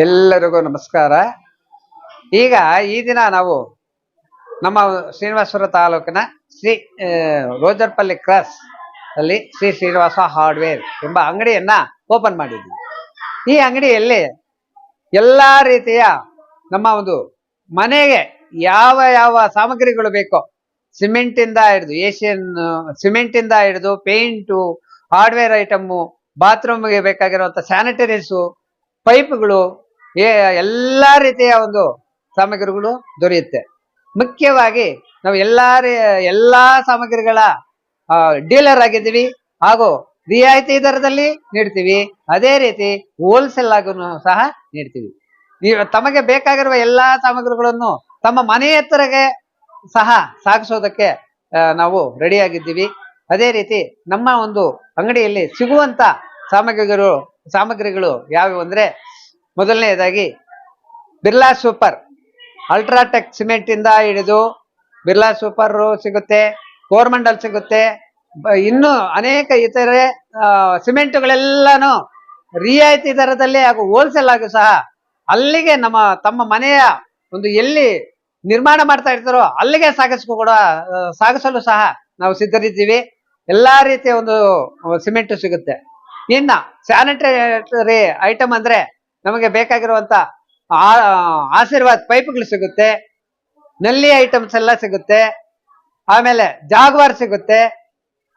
ಎಲ್ಲರಿಗೂ ನಮಸ್ಕಾರ. ಈಗ ಈ ದಿನ ನಾವು ನಮ್ಮ ಶ್ರೀನಿವಾಸಪುರ ತಾಲೂಕಿನ ಶ್ರೀ ರೋಜರ್ಪಲ್ಲಿ ಕ್ರಾಸ್ ಅಲ್ಲಿ ಶ್ರೀ ಶ್ರೀನಿವಾಸ ಹಾರ್ಡ್ವೇರ್ ಎಂಬ ಅಂಗಡಿಯನ್ನ ಓಪನ್ ಮಾಡಿದ್ವಿ. ಈ ಅಂಗಡಿಯಲ್ಲಿ ಎಲ್ಲಾ ರೀತಿಯ ನಮ್ಮ ಒಂದು ಮನೆಗೆ ಯಾವ ಯಾವ ಸಾಮಗ್ರಿಗಳು ಬೇಕೋ ಸಿಮೆಂಟ್ ಇಂದ ಹಿಡಿದು ಏಷಿಯನ್ ಸಿಮೆಂಟ್ ಇಂದ ಹಿಡಿದು ಪೇಂಟು, ಹಾರ್ಡ್ವೇರ್ ಐಟಮ್ಮು ಬಾತ್ರೂಮ್ಗೆ ಬೇಕಾಗಿರುವಂತ ಸ್ಯಾನಿಟರೀಸು ಪೈಪ್ಗಳು ಎಲ್ಲಾ ರೀತಿಯ ಒಂದು ಸಾಮಗ್ರಿಗಳು ದೊರೆಯುತ್ತೆ. ಮುಖ್ಯವಾಗಿ ನಾವು ಎಲ್ಲಾ ಎಲ್ಲಾ ಸಾಮಗ್ರಿಗಳ ಡೀಲರ್ ಆಗಿದ್ದೀವಿ ಹಾಗೂ ರಿಯಾಯಿತಿ ದರದಲ್ಲಿ ನೀಡ್ತೀವಿ. ಅದೇ ರೀತಿ ಹೋಲ್ಸೇಲ್ ಆಗೂ ಸಹ ನೀಡ್ತೀವಿ. ನೀವು ತಮಗೆ ಬೇಕಾಗಿರುವ ಎಲ್ಲಾ ಸಾಮಗ್ರಿಗಳನ್ನು ತಮ್ಮ ಮನೆ ಹತ್ತಿರಗೆ ಸಹ ಸಾಗಿಸೋದಕ್ಕೆ ನಾವು ರೆಡಿ ಆಗಿದ್ದೀವಿ. ಅದೇ ರೀತಿ ನಮ್ಮ ಒಂದು ಅಂಗಡಿಯಲ್ಲಿ ಸಿಗುವಂತ ಸಾಮಗ್ರಿಗಳು ಸಾಮಗ್ರಿಗಳು ಯಾವ್ಯಾವು ಅಂದ್ರೆ ಮೊದಲನೆಯದಾಗಿ ಬಿರ್ಲಾ ಸೂಪರ್. ಅಲ್ಟ್ರಾಟೆಕ್ ಸಿಮೆಂಟ್ ಇಂದ ಹಿಡಿದು ಬಿರ್ಲಾ ಸೂಪರ್ ಸಿಗುತ್ತೆ ಕೋರ್ಮಂಡಲ್ ಸಿಗುತ್ತೆ. ಇನ್ನು ಅನೇಕ ಇತರೆ ಸಿಮೆಂಟ್ಗಳೆಲ್ಲನೂ ರಿಯಾಯಿತಿ ದರದಲ್ಲಿ ಹಾಗೂ ಹೋಲ್ಸೇಲ್ ಆಗಿ ಸಹ ಅಲ್ಲಿಗೆ ನಮ್ಮ ತಮ್ಮ ಮನೆಯ ಒಂದು ಎಲ್ಲಿ ನಿರ್ಮಾಣ ಮಾಡ್ತಾ ಇರ್ತಾರೋ ಅಲ್ಲಿಗೆ ಸಾಗಿಸ್ಕೊ ಕೂಡ ಸಾಗಿಸಲು ಸಹ ನಾವು ಸಿದ್ಧರಿದ್ದೀವಿ. ಎಲ್ಲಾ ರೀತಿಯ ಒಂದು ಸಿಮೆಂಟ್ ಸಿಗುತ್ತೆ. ಇನ್ನ ಸ್ಯಾನಿಟರಿ ಐಟಮ್ ಅಂದ್ರೆ ನಮಗೆ ಬೇಕಾಗಿರುವಂತ ಆಶೀರ್ವಾದ್ ಪೈಪ್ಗಳು ಸಿಗುತ್ತೆ, ನಲ್ಲಿ ಐಟಮ್ಸ್ ಎಲ್ಲ ಸಿಗುತ್ತೆ, ಆಮೇಲೆ ಜಾಗ್ವಾರ್ ಸಿಗುತ್ತೆ,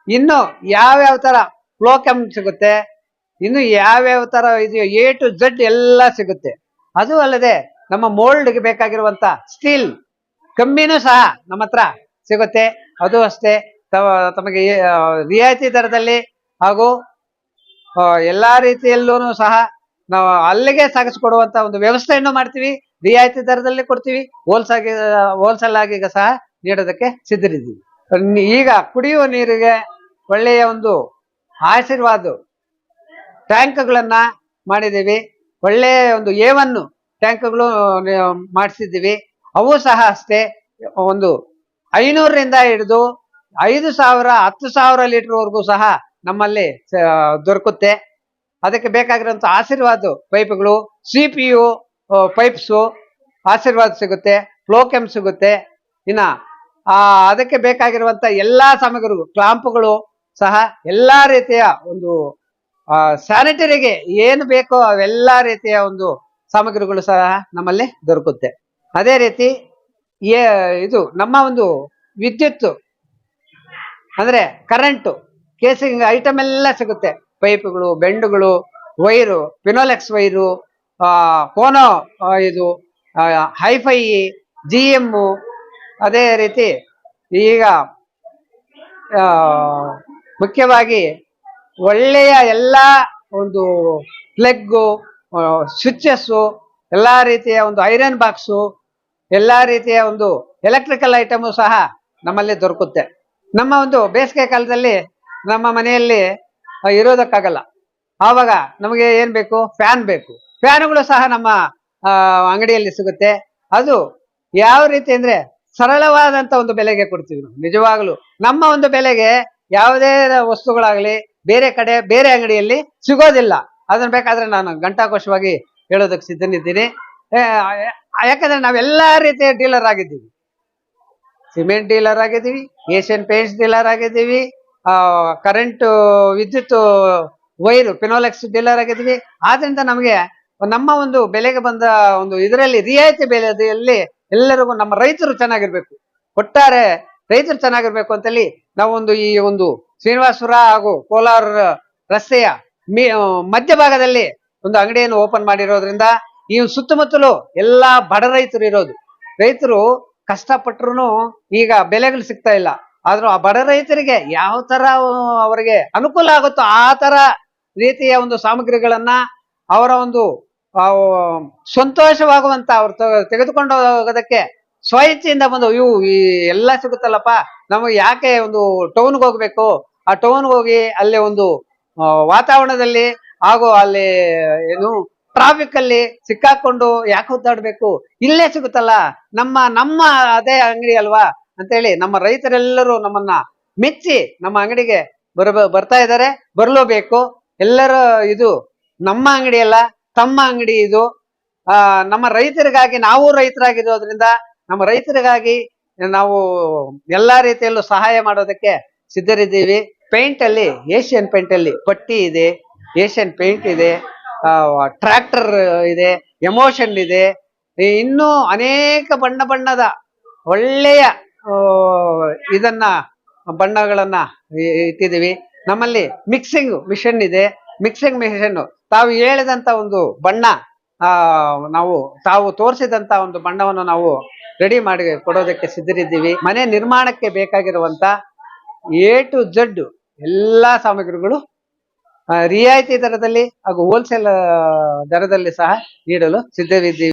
ಇನ್ನು ಯಾವ್ಯಾವ ತರ ಫ್ಲೋಕಮ್ ಸಿಗುತ್ತೆ, ಇನ್ನು ಯಾವ್ಯಾವ ತರ ಇದೆಯೋ ಎ ಟು ಜಡ್ ಎಲ್ಲ ಸಿಗುತ್ತೆ. ಅದು ಅಲ್ಲದೆ ನಮ್ಮ ಮೋಲ್ಡ್ಗೆ ಬೇಕಾಗಿರುವಂತ ಸ್ಟೀಲ್ ಕಮ್ಮಿನೂ ಸಹ ನಮ್ಮ ಹತ್ರ ಸಿಗುತ್ತೆ. ಅದು ಅಷ್ಟೇ. ತಮಗೆ ರಿಯಾಯಿತಿ ದರದಲ್ಲಿ ಹಾಗೂ ಎಲ್ಲಾ ರೀತಿಯಲ್ಲೂ ಸಹ ನಾವು ಅಲ್ಲಿಗೆ ಸಾಗಿಸ್ಕೊಡುವಂತ ಒಂದು ವ್ಯವಸ್ಥೆಯನ್ನು ಮಾಡ್ತೀವಿ. ರಿಯಾಯಿತಿ ದರದಲ್ಲಿ ಕೊಡ್ತೀವಿ. ಹೋಲ್ಸಾಗಿ ಹೋಲ್ಸೇಲ್ ಆಗಿ ಈಗ ಸಹ ನೀಡೋದಕ್ಕೆ ಸಿದ್ಧರಿದ್ದೀವಿ. ಈಗ ಕುಡಿಯುವ ನೀರಿಗೆ ಒಳ್ಳೆಯ ಒಂದು ಆಶೀರ್ವಾದ ಟ್ಯಾಂಕ್ಗಳನ್ನ ಮಾಡಿದ್ದೀವಿ. ಒಳ್ಳೆಯ ಒಂದು ಏವನ್ನು ಟ್ಯಾಂಕ್ಗಳು ಮಾಡಿಸಿದ್ದೀವಿ. ಅವು ಸಹ ಅಷ್ಟೇ. ಒಂದು ಐನೂರರಿಂದ ಹಿಡಿದು ಐದು ಸಾವಿರ, ಹತ್ತು ಸಾವಿರ ಲೀಟರ್ವರೆಗೂ ಸಹ ನಮ್ಮಲ್ಲಿ ದೊರಕುತ್ತೆ. ಅದಕ್ಕೆ ಬೇಕಾಗಿರುವಂತ ಆಶೀರ್ವಾದ ಪೈಪ್ಗಳು ಸಿ ಪಿ ಯು ಪೈಪ್ಸು ಆಶೀರ್ವಾದ ಸಿಗುತ್ತೆ, ಫ್ಲೋಕೆಮ್ ಸಿಗುತ್ತೆ. ಇನ್ನ ಅದಕ್ಕೆ ಬೇಕಾಗಿರುವಂತ ಎಲ್ಲಾ ಸಾಮಗ್ರಿಗಳು, ಕ್ಲಾಂಪ್ಗಳು ಸಹ ಎಲ್ಲಾ ರೀತಿಯ ಒಂದು ಸ್ಯಾನಿಟರಿಗೆ ಏನು ಬೇಕೋ ಅವೆಲ್ಲ ರೀತಿಯ ಒಂದು ಸಾಮಗ್ರಿಗಳು ಸಹ ನಮ್ಮಲ್ಲಿ ದೊರಕುತ್ತೆ. ಅದೇ ರೀತಿ ಇದು ನಮ್ಮ ಒಂದು ವಿದ್ಯುತ್, ಅಂದ್ರೆ ಕರೆಂಟು, ಕೇಸಿಂಗ್ ಐಟಮ್ ಎಲ್ಲ ಸಿಗುತ್ತೆ. ಪೈಪ್ಗಳು ಬೆಂಡುಗಳು ವೈರು ಫಿನೋಲೆಕ್ಸ್ ವೈರು ಆ, ಇದು ಹೈಫೈ ಜಿ ಎಮ್ಮು ಅದೇ ರೀತಿ ಈಗ ಮುಖ್ಯವಾಗಿ ಒಳ್ಳೆಯ ಎಲ್ಲ ಒಂದು ಪ್ಲಗ್ಗು ಸ್ವಿಚಸ್ಸು ಎಲ್ಲ ರೀತಿಯ ಒಂದು ಐರನ್ ಬಾಕ್ಸು ಎಲ್ಲ ರೀತಿಯ ಒಂದು ಎಲೆಕ್ಟ್ರಿಕಲ್ ಐಟಮು ಸಹ ನಮ್ಮಲ್ಲಿ ದೊರಕುತ್ತೆ. ನಮ್ಮ ಒಂದು ಬೇಸಿಗೆ ಕಾಲದಲ್ಲಿ ನಮ್ಮ ಮನೆಯಲ್ಲಿ ಇರೋದಕ್ಕಾಗಲ್ಲ. ಆವಾಗ ನಮಗೆ ಏನ್ ಬೇಕು? ಫ್ಯಾನ್ ಬೇಕು. ಫ್ಯಾನ್ಗಳು ಸಹ ನಮ್ಮ ಅಂಗಡಿಯಲ್ಲಿ ಸಿಗುತ್ತೆ. ಅದು ಯಾವ ರೀತಿ ಅಂದ್ರೆ ಸರಳವಾದಂತ ಒಂದು ಬೆಲೆಗೆ ಕೊಡ್ತೀವಿ ನಾವು. ನಿಜವಾಗ್ಲು ನಮ್ಮ ಒಂದು ಬೆಲೆಗೆ ಯಾವುದೇ ವಸ್ತುಗಳಾಗ್ಲಿ ಬೇರೆ ಕಡೆ, ಬೇರೆ ಅಂಗಡಿಯಲ್ಲಿ ಸಿಗೋದಿಲ್ಲ. ಅದನ್ನ ಬೇಕಾದ್ರೆ ನಾನು ಘಂಟಾಕೋಶವಾಗಿ ಹೇಳೋದಕ್ಕೆ ಸಿದ್ಧನಿದ್ದೀನಿ. ಯಾಕಂದ್ರೆ ನಾವೆಲ್ಲಾ ರೀತಿಯ ಡೀಲರ್ ಆಗಿದ್ದೀವಿ. ಸಿಮೆಂಟ್ ಡೀಲರ್ ಆಗಿದ್ದೀವಿ, ಏಷ್ಯನ್ ಪೇಂಟ್ಸ್ ಡೀಲರ್ ಆಗಿದ್ದೀವಿ ಕರೆಂಟ್ ವಿದ್ಯುತ್ ವೈರು ಪಿನೋಲೆಕ್ಸ್ ಡೀಲರ್ ಆಗಿದ್ವಿ. ಆದ್ರಿಂದ ನಮಗೆ ನಮ್ಮ ಒಂದು ಬೆಲೆಗೆ ಬಂದ ಒಂದು ಇದರಲ್ಲಿ, ರಿಯಾಯಿತಿ ಬೆಲೆಯಲ್ಲಿ ಎಲ್ಲರಿಗೂ ನಮ್ಮ ರೈತರು ಚೆನ್ನಾಗಿರ್ಬೇಕು. ಒಟ್ಟಾರೆ ರೈತರು ಚೆನ್ನಾಗಿರ್ಬೇಕು ಅಂತೇಳಿ ನಾವೊಂದು ಈ ಒಂದು ಶ್ರೀನಿವಾಸಪುರ ಹಾಗೂ ಕೋಲಾರ ರಸ್ತೆಯ ಮಧ್ಯಭಾಗದಲ್ಲಿ ಒಂದು ಅಂಗಡಿಯನ್ನು ಓಪನ್ ಮಾಡಿರೋದ್ರಿಂದ ಈ ಸುತ್ತಮುತ್ತಲು ಎಲ್ಲಾ ಬಡ ರೈತರು ಇರೋದು. ರೈತರು ಕಷ್ಟಪಟ್ರು ಈಗ ಬೆಲೆಗಳು ಸಿಗ್ತಾ ಇಲ್ಲ. ಆದ್ರೂ ಆ ಬಡ ರೈತರಿಗೆ ಯಾವ ತರ ಅವರಿಗೆ ಅನುಕೂಲ ಆಗುತ್ತೋ ಆ ತರ ರೀತಿಯ ಒಂದು ಸಾಮಗ್ರಿಗಳನ್ನ ಅವರ ಒಂದು ಸಂತೋಷವಾಗುವಂತ ಅವ್ರು ತೆಗೆದುಕೊಂಡು ಹೋಗೋದಕ್ಕೆ ಸ್ವಇಚ್ಛೆಯಿಂದ ಬಂದು, ಇವು ಈ ಎಲ್ಲ ಸಿಗುತ್ತಲ್ಲಪ್ಪ, ನಮಗೆ ಯಾಕೆ ಒಂದು ಟೌನ್ಗೆ ಹೋಗ್ಬೇಕು? ಆ ಟೌನ್ಗೆ ಹೋಗಿ ಅಲ್ಲಿ ಒಂದು ವಾತಾವರಣದಲ್ಲಿ ಹಾಗೂ ಅಲ್ಲಿ ಏನು ಟ್ರಾಫಿಕ್ ಅಲ್ಲಿ ಸಿಕ್ಕಾಕೊಂಡು ಯಾಕೆ ಒದ್ದಾಡ್ಬೇಕು? ಇಲ್ಲೇ ಸಿಗುತ್ತಲ್ಲ, ನಮ್ಮ ನಮ್ಮ ಅದೇ ಅಂಗಡಿ ಅಲ್ವಾ? ಅಂತೇಳಿ ನಮ್ಮ ರೈತರೆಲ್ಲರೂ ನಮ್ಮನ್ನ ಮೆಚ್ಚಿ ನಮ್ಮ ಅಂಗಡಿಗೆ ಬರ ಬರ್ತಾ ಇದ್ದಾರೆ. ಬರಲೇಬೇಕು. ಎಲ್ಲರ ಇದು ನಮ್ಮ ಅಂಗಡಿ ಅಲ್ಲ ತಮ್ಮ ಅಂಗಡಿ ಇದು. ಆ, ನಮ್ಮ ರೈತರಿಗಾಗಿ ನಾವು ರೈತರಾಗಿರೋದ್ರಿಂದ ನಮ್ಮ ರೈತರಿಗಾಗಿ ನಾವು ಎಲ್ಲಾ ರೀತಿಯಲ್ಲೂ ಸಹಾಯ ಮಾಡೋದಕ್ಕೆ ಸಿದ್ಧರಿದ್ದೀವಿ. ಪೇಂಟ್ ಅಲ್ಲಿ ಏಷ್ಯನ್ ಪೇಂಟ್ ಅಲ್ಲಿ ಪಟ್ಟಿ ಇದೆ ಏಷ್ಯನ್ ಪೇಂಟ್ ಇದೆ ಟ್ರ್ಯಾಕ್ಟರ್ ಇದೆ ಎಮೋಷನ್ ಇದೆ. ಇನ್ನೂ ಅನೇಕ ಬಣ್ಣ ಬಣ್ಣದ ಒಳ್ಳೆಯ ಇದನ್ನ ಬಣ್ಣಗಳನ್ನ ಇಟ್ಟಿದ್ದೀವಿ. ನಮ್ಮಲ್ಲಿ ಮಿಕ್ಸಿಂಗ್ ಮಿಷನ್ ಇದೆ. ಮಿಕ್ಸಿಂಗ್ ಮಿಷನ್ ತಾವು ಹೇಳಿದಂತ ಒಂದು ಬಣ್ಣ ನಾವು ತಾವು ತೋರಿಸಿದಂತ ಒಂದು ಬಣ್ಣವನ್ನು ನಾವು ರೆಡಿ ಮಾಡಿ ಕೊಡೋದಕ್ಕೆ ಸಿದ್ಧರಿದ್ದೀವಿ. ಮನೆ ನಿರ್ಮಾಣಕ್ಕೆ ಬೇಕಾಗಿರುವಂತ ಎ ಟು ಜಡ್ ಎಲ್ಲಾ ಸಾಮಗ್ರಿಗಳು ರಿಯಾಯಿತಿ ದರದಲ್ಲಿ ಹಾಗೂ ಹೋಲ್ಸೇಲ್ ದರದಲ್ಲಿ ಸಹ ನೀಡಲು ಸಿದ್ಧವಿದ್ದೀವಿ